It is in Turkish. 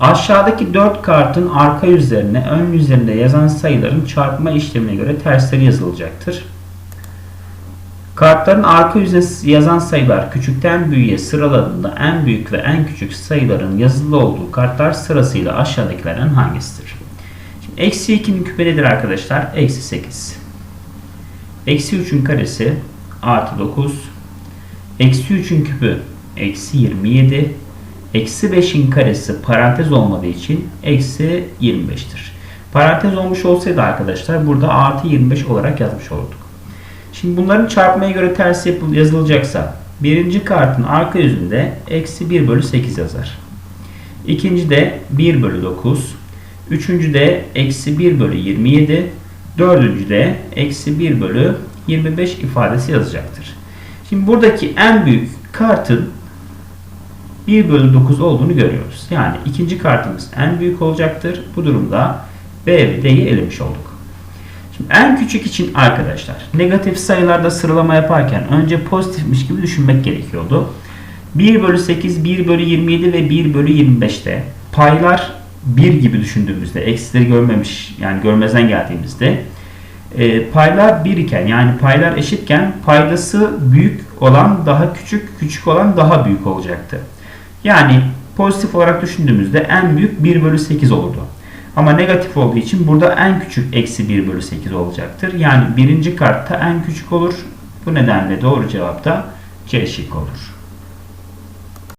Aşağıdaki 4 kartın arka yüzlerine ön yüzlerinde yazan sayıların çarpma işlemine göre tersleri yazılacaktır. Kartların arka yüzünde yazan sayılar küçükten büyüğe sıraladığında en büyük ve en küçük sayıların yazılı olduğu kartlar sırasıyla aşağıdakilerden hangisidir? Şimdi eksi 2'nin küpü nedir arkadaşlar? Eksi 8. Eksi 3'ün karesi artı 9. Eksi 3'ün küpü eksi 27. Eksi 5'in karesi parantez olmadığı için eksi 25'tir. Parantez olmuş olsaydı arkadaşlar burada artı 25 olarak yazmış olurduk. Şimdi bunların çarpmaya göre ters yazılacaksa birinci kartın arka yüzünde eksi 1 bölü 8 yazar. İkinci de 1 bölü 9. Üçüncü de eksi 1 bölü 27. Dördüncü de eksi 1 bölü 25 ifadesi yazacaktır. Şimdi buradaki en büyük kartın 1 bölü 9 olduğunu görüyoruz. Yani ikinci kartımız en büyük olacaktır. Bu durumda B ve D'yi elemiş olduk. Şimdi en küçük için arkadaşlar negatif sayılarda sıralama yaparken önce pozitifmiş gibi düşünmek gerekiyordu. 1 bölü 8, 1 bölü 27 ve 1 bölü 25'te paylar 1 gibi düşündüğümüzde eksileri görmemiş yani görmezden geldiğimizde e, paylar 1 iken yani paylar eşitken paydası büyük olan daha küçük küçük olan daha büyük olacaktı. Yani pozitif olarak düşündüğümüzde en büyük 1 bölü 8 olurdu. Ama negatif olduğu için burada en küçük eksi 1 bölü 8 olacaktır. Yani birinci kartta en küçük olur. Bu nedenle doğru cevap da C şıkkı olur.